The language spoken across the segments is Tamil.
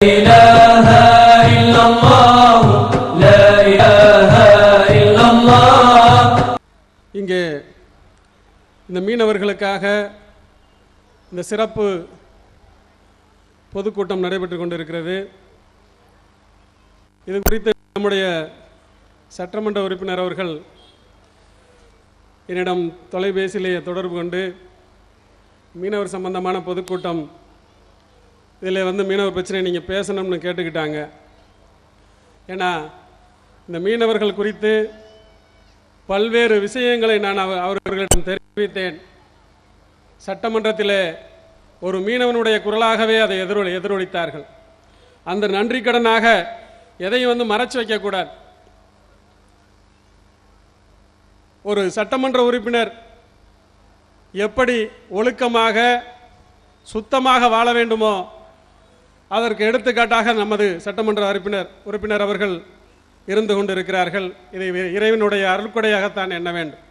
إله إلا الله لا إله إلا الله இங்கே இந்த மீனவர்களுக்காக இந்த சிறப்பு பொதுக்கூட்டம் நடைபெற்று கொண்டிருக்கிறது இது குறித்து நம்முடைய சட்டமன்ற உறுப்பினர் அவர்கள் என்னிடம் தொலைபேசியிலே தொடர்பு கொண்டு மீனவர் சம்பந்தமான பொதுக்கூட்டம் இதில் வந்து மீனவர் பிரச்சனை நீங்கள் பேசணும்னு கேட்டுக்கிட்டாங்க. ஏன்னா இந்த மீனவர்கள் குறித்து பல்வேறு விஷயங்களை நான் அவ- அவர்களிடம் தெரிவித்தேன். சட்டமன்றத்தில் ஒரு மீனவனுடைய குரலாகவே அதை எதிரொலி எதிரொலித்தார்கள். அந்த நன்றி கடனாக எதையும் வந்து மறைச்சு வைக்கக்கூடாது. ஒரு சட்டமன்ற உறுப்பினர் எப்படி ஒழுக்கமாக சுத்தமாக வாழ வேண்டுமோ அதற்கு எடுத்துக்காட்டாக நமது சட்டமன்ற உறுப்பினர் உறுப்பினர் அவர்கள் இருந்து கொண்டிருக்கிறார்கள். இதை இறைவனுடைய அருள்கொடையாகத்தான் எண்ண வேண்டும்.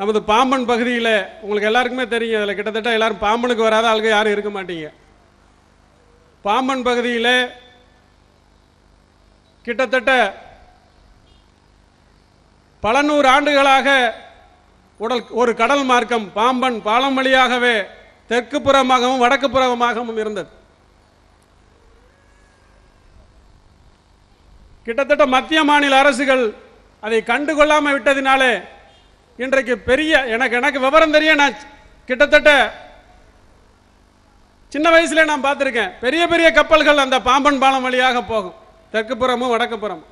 நமது பாம்பன் பகுதியில் உங்களுக்கு எல்லாருக்குமே தெரியும். அதில் கிட்டத்தட்ட எல்லாரும் பாம்பனுக்கு வராத ஆளுங்க யாரும் இருக்க மாட்டீங்க. பாம்பன் பகுதியில் கிட்டத்தட்ட பல நூறு ஆண்டுகளாக உடல் ஒரு கடல் மார்க்கம் பாம்பன் பாலம் வழியாகவே தெற்கு புறமாகவும் வடக்கு புறமாகவும் இருந்தது. கிட்டத்தட்ட மத்திய மாநில அரசுகள் அதை கண்டுகொள்ளாமல் விட்டதினாலே இன்றைக்கு பெரிய எனக்கு எனக்கு விவரம் தெரிய நான் கிட்டத்தட்ட சின்ன வயசுல நான் பார்த்துருக்கேன். பெரிய பெரிய கப்பல்கள் அந்த பாம்பன் பாலம் வழியாக போகும். தெற்கு புறமும் வடக்கு புறமும்.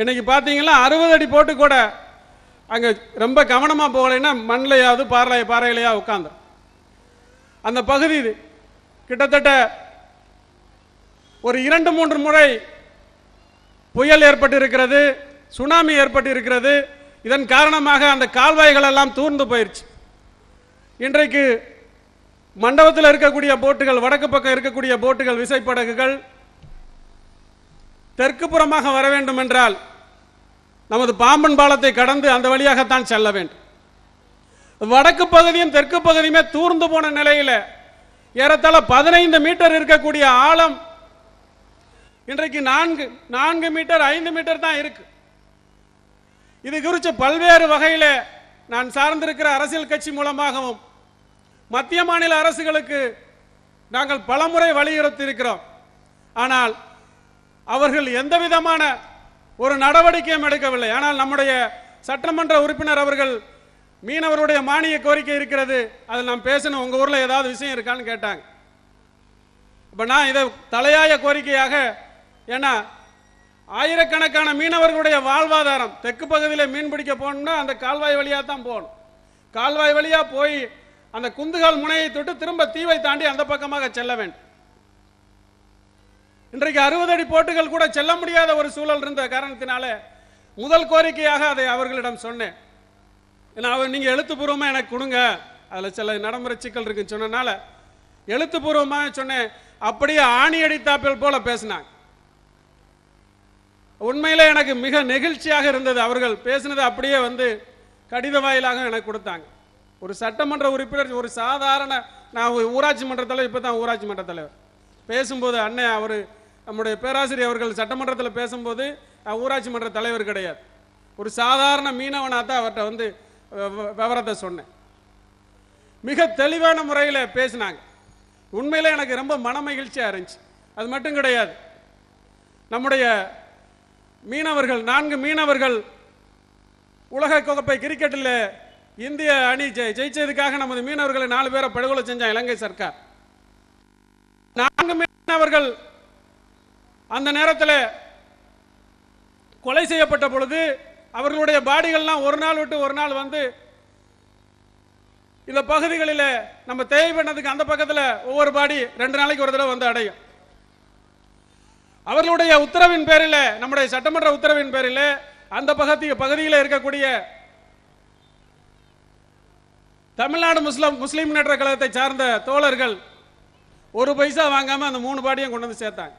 இன்னைக்கு பார்த்தீங்கன்னா அறுபது அடி போட்டு கூட அங்கே ரொம்ப கவனமாக போகலைன்னா மண்ணிலையாவது பாறை பாறையிலையா உட்காந்து அந்த பகுதி இது. கிட்டத்தட்ட ஒரு இரண்டு மூன்று முறை புயல் ஏற்பட்டு இருக்கிறது சுனாமி ஏற்பட்டு இருக்கிறது இதன் காரணமாக அந்த கால்வாய்கள் எல்லாம் தூர்ந்து போயிடுச்சு இன்றைக்கு மண்டபத்தில் இருக்கக்கூடிய போட்டுகள் வடக்கு பக்கம் இருக்கக்கூடிய போட்டுகள் விசைப்படகுகள் தெற்கு புறமாக வர வேண்டும் என்றால் நமது பாம்பன் பாலத்தை கடந்து அந்த வழியாகத்தான் செல்ல வேண்டும். வடக்கு பகுதியும் தெற்கு பகுதியுமே தூர்ந்து போன நிலையில் ஏறத்தாழ பதினைந்து மீட்டர் இருக்கக்கூடிய ஆழம் இன்றைக்கு நான்கு நான்கு மீட்டர் ஐந்து மீட்டர் தான் இருக்கு. இது குறித்து பல்வேறு வகையில் நான் சார்ந்திருக்கிற அரசியல் கட்சி மூலமாகவும் மத்திய மாநில அரசுகளுக்கு நாங்கள் பலமுறை வலியுறுத்தி இருக்கிறோம் ஆனால் அவர்கள் எந்த விதமான ஒரு நடவடிக்கையும் எடுக்கவில்லை. ஆனால் நம்முடைய சட்டமன்ற உறுப்பினர் அவர்கள் மீனவருடைய மானிய கோரிக்கை இருக்கிறது. அதில் நாம் பேசணும் உங்க ஊர்ல ஏதாவது விஷயம் இருக்கான்னு கேட்டாங்க. இப்போ நான் இதை தலையாய கோரிக்கையாக ஏன்னா ஆயிரக்கணக்கான மீனவர்களுடைய வாழ்வாதாரம் தெற்கு பகுதியில் மீன் பிடிக்க போகணும்னா அந்த கால்வாய் வழியாக தான் போகணும். கால்வாய் வழியாக போய் அந்த குந்துகால் முனையை தொட்டு திரும்ப தீவை தாண்டி அந்த பக்கமாக செல்ல வேண்டும். இன்றைக்கு அறுபது அடி போட்டுகள் கூட செல்ல முடியாத ஒரு சூழல் இருந்த காரணத்தினால முதல் கோரிக்கையாக அதை அவர்களிடம் சொன்னேன். ஏன்னா அவர் நீங்கள் எழுத்துப்பூர்வமாக எனக்கு கொடுங்க. அதில் சில நடைமுறை சிக்கல் இருக்குன்னு சொன்னனால எழுத்துப்பூர்வமாக சொன்னேன். அப்படியே ஆணி அடித்தாப்பில் போல பேசினாங்க. உண்மையில் எனக்கு மிக நெகிழ்ச்சியாக இருந்தது அவர்கள் பேசினது அப்படியே வந்து கடித வாயிலாக எனக்கு கொடுத்தாங்க. ஒரு சட்டமன்ற உறுப்பினர் ஒரு சாதாரண நான் ஒரு ஊராட்சி மன்ற தலைவர் இப்போ தான் ஊராட்சி மன்ற தலைவர். பேசும்போது அண்ணன் அவர் நம்முடைய பேராசிரியர் அவர்கள் சட்டமன்றத்தில் பேசும்போது நான் ஊராட்சி மன்ற தலைவர் கிடையாது. ஒரு சாதாரண மீனவனாக தான் அவர்கிட்ட வந்து விவரத்தை சொன்னேன். மிக தெளிவான முறையில் பேசினாங்க. உண்மையிலே எனக்கு ரொம்ப மன மகிழ்ச்சியாக இருந்துச்சு. அது மட்டும் கிடையாது. நம்முடைய மீனவர்கள் நான்கு மீனவர்கள் உலக கோப்பை கிரிக்கெட்டில் இந்திய அணி ஜெய் ஜெயிச்சதுக்காக நமது மீனவர்களை நாலு பேரை படுகொலை செஞ்சான் இலங்கை சர்க்கார். நான்கு மீனவர்கள் அந்த நேரத்தில் கொலை செய்யப்பட்ட பொழுது அவர்களுடைய பாடிகள்லாம் ஒரு நாள் விட்டு ஒரு நாள் வந்து இந்த பகுதிகளில் நம்ம தேவை பண்ணதுக்கு அந்த பக்கத்தில் ஒவ்வொரு பாடி ரெண்டு நாளைக்கு ஒரு தடவை வந்து அடையும். அவர்களுடைய உத்தரவின் பேரில் நம்முடைய சட்டமன்ற உத்தரவின் பேரில் அந்த பகுதி பகுதியில் இருக்கக்கூடிய தமிழ்நாடு முஸ்லிம் முஸ்லீம் முன்னேற்ற கழகத்தை சார்ந்த தோழர்கள் ஒரு பைசா வாங்காம அந்த மூணு பாடியும் கொண்டு வந்து சேர்த்தாங்க.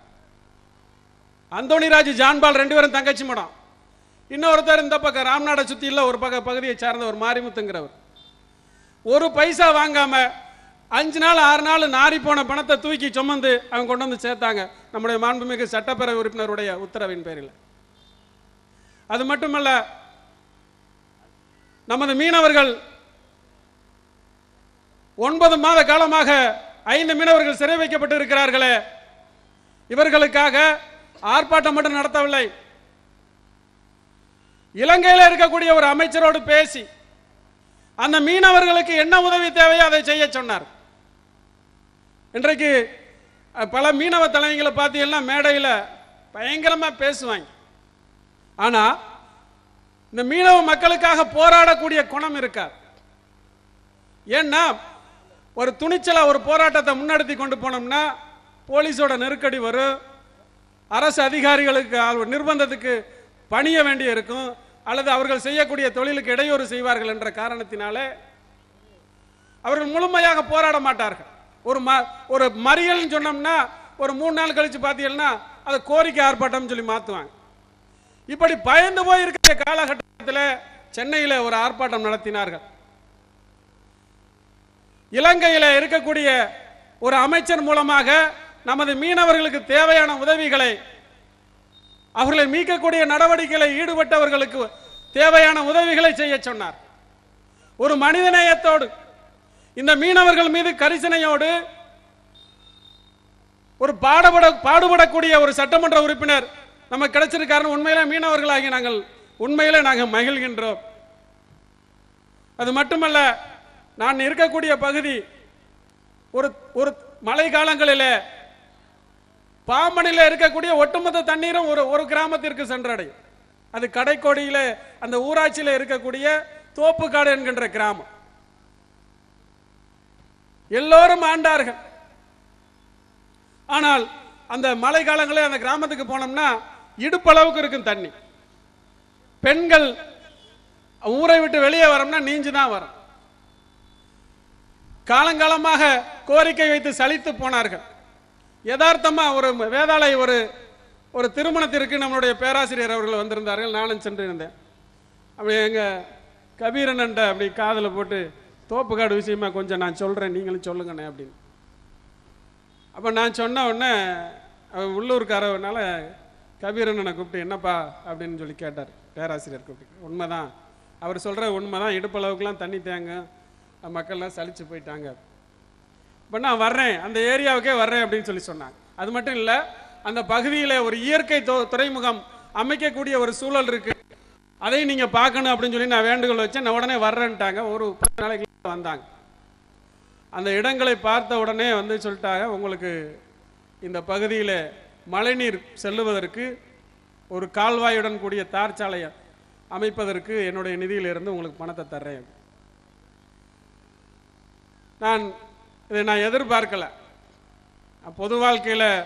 அந்தோணிராஜ் ஜான்பால் ரெண்டு பேரும் தங்கச்சி மடம். இன்னொருத்தர் இந்த பக்கம் ராம்நாடை சுற்றியில் ஒரு பக்க பகுதியை சார்ந்த ஒரு மாரிமுத்துங்கிறவர். ஒரு பைசா வாங்காம அஞ்சு நாள் ஆறு நாள் நாரி போன பணத்தை தூக்கி சுமந்து அவங்க கொண்டு வந்து சேர்த்தாங்க. நம்முடைய மாண்புமிகு சட்டப்பேரவை உறுப்பினருடைய உத்தரவின் பேரில். அது மட்டுமல்ல நமது மீனவர்கள் ஒன்பது மாத காலமாக ஐந்து மீனவர்கள் சிறை வைக்கப்பட்டு இருக்கிறார்களே இவர்களுக்காக ஆர்ப்பாட்டம் மட்டும் நடத்தவில்லை. இலங்கையில் இருக்கக்கூடிய ஒரு அமைச்சரோடு பேசி அந்த மீனவர்களுக்கு என்ன உதவி தேவையோ அதை செய்ய சொன்னார். இன்றைக்கு பல மீனவ தலைவங்களை பார்த்தீங்கன்னா மேடையில் பயங்கரமாக பேசுவாங்க. ஆனா இந்த மீனவ மக்களுக்காக போராடக்கூடிய குணம் இருக்காது. ஏன்னா ஒரு துணிச்சலாக ஒரு போராட்டத்தை முன்னெடுத்தி கொண்டு போனோம்னா போலீஸோட நெருக்கடி வரும் அரசு அதிகாரிகளுக்கு நிர்பந்தத்துக்கு பணிய வேண்டிய இருக்கும் அல்லது அவர்கள் செய்யக்கூடிய தொழிலுக்கு இடையூறு செய்வார்கள் என்ற காரணத்தினாலே அவர்கள் முழுமையாக போராட மாட்டார்கள். ஒரு ம ஒரு மறியல்னு சொன்னோம்னா ஒரு மூணு நாள் கழிச்சு பார்த்தீங்கன்னா அதை கோரிக்கை ஆர்ப்பாட்டம்னு சொல்லி மாற்றுவாங்க இப்படி பயந்து போய் இருக்கிற காலகட்டத்தில் சென்னையில் ஒரு ஆர்ப்பாட்டம் நடத்தினார்கள். இலங்கையில் இருக்கக்கூடிய ஒரு அமைச்சர் மூலமாக நமது மீனவர்களுக்கு தேவையான உதவிகளை அவர்களை மீட்கக்கூடிய நடவடிக்கைகளை ஈடுபட்டவர்களுக்கு தேவையான உதவிகளை செய்ய சொன்னார். ஒரு மனிதநேயத்தோடு இந்த மீனவர்கள் மீது கரிசனையோடு ஒரு பாடுபட பாடுபடக்கூடிய ஒரு சட்டமன்ற உறுப்பினர் நமக்கு கிடைச்சிருக்காருன்னு உண்மையில மீனவர்களாகி நாங்கள் உண்மையிலே நாங்கள் மகிழ்கின்றோம். அது மட்டுமல்ல நான் இருக்கக்கூடிய பகுதி ஒரு ஒரு மழை காலங்களிலே பாம்பனில் இருக்கக்கூடிய ஒட்டுமொத்த தண்ணீரும் ஒரு ஒரு கிராமத்திற்கு சென்றடையும். அது கடைக்கோடியில அந்த ஊராட்சியில் இருக்கக்கூடிய தோப்புக்காடு என்கின்ற கிராமம். எல்லோரும் ஆண்டார்கள். ஆனால் அந்த மழை காலங்களில் அந்த கிராமத்துக்கு போனோம்னா இடுப்பளவுக்கு இருக்கும் தண்ணி. பெண்கள் ஊரை விட்டு வெளியே வரோம்னா நீஞ்சு தான் வரும். காலங்காலமாக கோரிக்கை வைத்து சலித்து போனார்கள். யதார்த்தமாக ஒரு வேதாளை ஒரு ஒரு திருமணத்திற்கு நம்மளுடைய பேராசிரியர் அவர்கள் வந்திருந்தார்கள். நானும் சென்றிருந்தேன். அப்படி எங்கள் கபீரனன்ட்ட அப்படி காதில் போட்டு தோப்புக்காடு விஷயமா கொஞ்சம் நான் சொல்கிறேன் நீங்களும் சொல்லுங்கண்ணே அப்படின்னு. அப்போ நான் சொன்ன உடனே அவர் உள்ளூர்காரவனால கபீரண்ணனை கூப்பிட்டு என்னப்பா? அப்படின்னு சொல்லி கேட்டார். பேராசிரியர் கூப்பிட்டு. உண்மைதான். அவர் சொல்ற உண்மைதான். இடுப்பளவுக்குலாம் தண்ணி தேங்கும். மக்கள்லாம் சளிச்சு போயிட்டாங்க. இப்போ நான் வர்றேன் அந்த ஏரியாவுக்கே வர்றேன் அப்படின்னு சொல்லி சொன்னாங்க. அது மட்டும் இல்லை அந்த பகுதியில் ஒரு இயற்கை தொ- துறைமுகம் அமைக்கக்கூடிய ஒரு சூழல் இருக்கு. அதை நீங்கள் பார்க்கணும் அப்படின்னு சொல்லி நான் வேண்டுகோள் வச்சேன். நான் உடனே வர்றேன்ட்டாங்க. ஒரு பத்து நாளைக்கு வந்தாங்க. அந்த இடங்களை பார்த்த உடனே வந்து சொல்லிட்டாங்க உங்களுக்கு இந்த பகுதியில் மழைநீர் செல்லுவதற்கு ஒரு கால்வாயுடன் கூடிய தார் சாலையை அமைப்பதற்கு என்னுடைய நிதியிலிருந்து உங்களுக்கு பணத்தை தர்றேன். நான் இதை நான் எதிர்பார்க்கலை. பொது வாழ்க்கையில்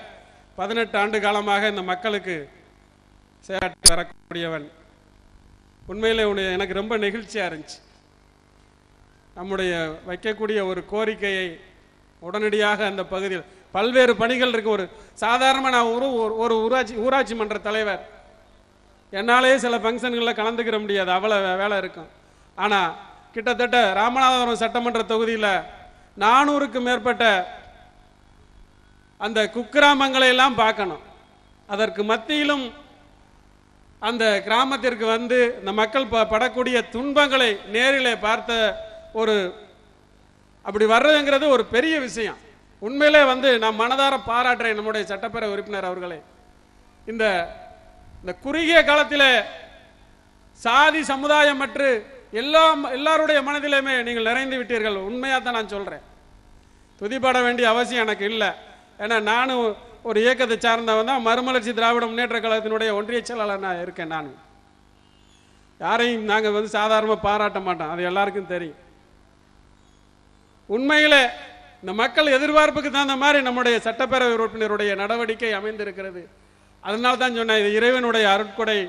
பதினெட்டு ஆண்டு காலமாக இந்த மக்களுக்கு சேராட்டி வரக்கூடியவன். உண்மையிலே உன்னை- எனக்கு ரொம்ப நெகிழ்ச்சியாக இருந்துச்சு. நம்முடைய வைக்கக்கூடிய ஒரு கோரிக்கையை உடனடியாக அந்த பகுதியில் பல்வேறு பணிகள் இருக்கு. ஒரு சாதாரணமாக நான் ஒரு ஒரு- ஊராட்சி ஊராட்சி மன்ற தலைவர். என்னாலேயே சில ஃபங்க்ஷன்களில் கலந்துக்கிற முடியாது. அவ்வளோ வேலை இருக்கும். ஆனால் கிட்டத்தட்ட ராமநாதபுரம் சட்டமன்ற தொகுதியில் நானூறுக்கு மேற்பட்ட அந்த குக்கிராமங்களை எல்லாம் பார்க்கணும். அதற்கு மத்தியிலும் அந்த கிராமத்திற்கு வந்து இந்த மக்கள் ப- படக்கூடிய துன்பங்களை நேரிலே பார்த்த ஒரு அப்படி வர்றதுங்கிறது ஒரு பெரிய விஷயம். உண்மையிலே வந்து நான் மனதார பாராட்டுறேன் நம்முடைய சட்டப்பேரவை உறுப்பினர் அவர்களை. இந்த இந்த குறுகிய காலத்தில் சாதி சமுதாயம் மற்று எல்லா எல்லாருடைய மனதிலுமே நீங்கள் நிறைந்து விட்டீர்கள். உண்மையாக தான் நான் சொல்கிறேன் துதிப்பட வேண்டிய அவசியம் எனக்கு இல்லை. ஏன்னா நானும் ஒரு இயக்கத்தை சார்ந்தவன் தான். மறுமலர்ச்சி திராவிட முன்னேற்ற கழகத்தினுடைய ஒன்றிய செயலாளர் நான் இருக்கேன் நான் யாரையும் நாங்கள் வந்து சாதாரணமாக பாராட்ட மாட்டோம். அது எல்லாருக்கும் தெரியும். உண்மையிலே இந்த மக்கள் எதிர்பார்ப்புக்கு தகுந்த மாதிரி நம்முடைய சட்டப்பேரவை உறுப்பினருடைய நடவடிக்கை அமைந்திருக்கிறது. அதனால தான் சொன்னேன் இது இறைவனுடைய அருட்கொடை.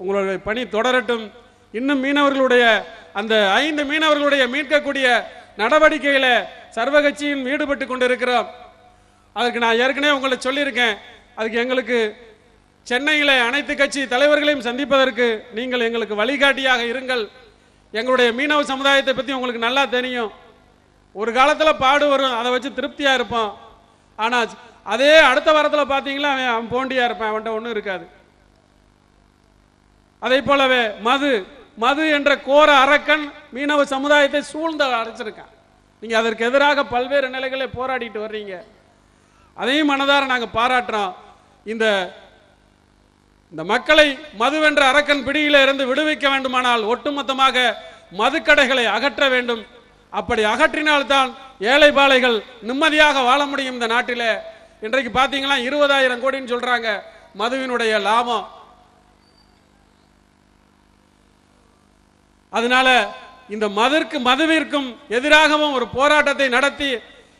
உங்களுடைய பணி தொடரட்டும். இன்னும் மீனவர்களுடைய அந்த ஐந்து மீனவர்களுடைய மீட்கக்கூடிய நடவடிக்கையில சர்வகட்சியும் ஈடுபட்டு கொண்டிருக்கிறோம். அதுக்கு நான் ஏற்கனவே உங்களை சொல்லியிருக்கேன். அதுக்கு எங்களுக்கு சென்னையில் அனைத்து கட்சி தலைவர்களையும் சந்திப்பதற்கு நீங்கள் எங்களுக்கு வழிகாட்டியாக இருங்கள். எங்களுடைய மீனவ சமுதாயத்தை பற்றி உங்களுக்கு நல்லா தெரியும். ஒரு காலத்தில் பாடு வரும் அதை வச்சு திருப்தியாக இருப்போம். ஆனால் அதே அடுத்த வாரத்தில் பார்த்தீங்களா அவன் அவன் போண்டியா இருப்பான் அவன்கிட்ட ஒன்றும் இருக்காது. அதை போலவே மது மது என்ற கோர அரக்கன் மீனவ சமுதாயத்தை சூழ்ந்த அடைச்சிருக்கான். நீங்கள் அதற்கு எதிராக பல்வேறு நிலைகளை போராடிட்டு வர்றீங்க. அதையும் மனதார நாங்கள் பாராட்டுறோம். இந்த இந்த மக்களை மதுவென்ற அரக்கன் பிடியில இருந்து விடுவிக்க வேண்டுமானால் ஒட்டுமொத்தமாக மதுக்கடைகளை அகற்ற வேண்டும். அப்படி அகற்றினால்தான் ஏழை பாலைகள் நிம்மதியாக வாழ முடியும் இந்த நாட்டிலே. இன்றைக்கு பார்த்தீங்கன்னா இருபதாயிரம் கோடின்னு சொல்றாங்க. மதுவினுடைய லாபம். அதனால இந்த மதற்கு மதுவிற்கும் எதிராகவும் ஒரு போராட்டத்தை நடத்தி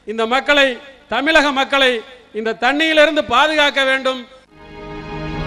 இந்த மக்களை தமிழக மக்களை இந்த தண்ணியிலிருந்து பாதுகாக்க வேண்டும்.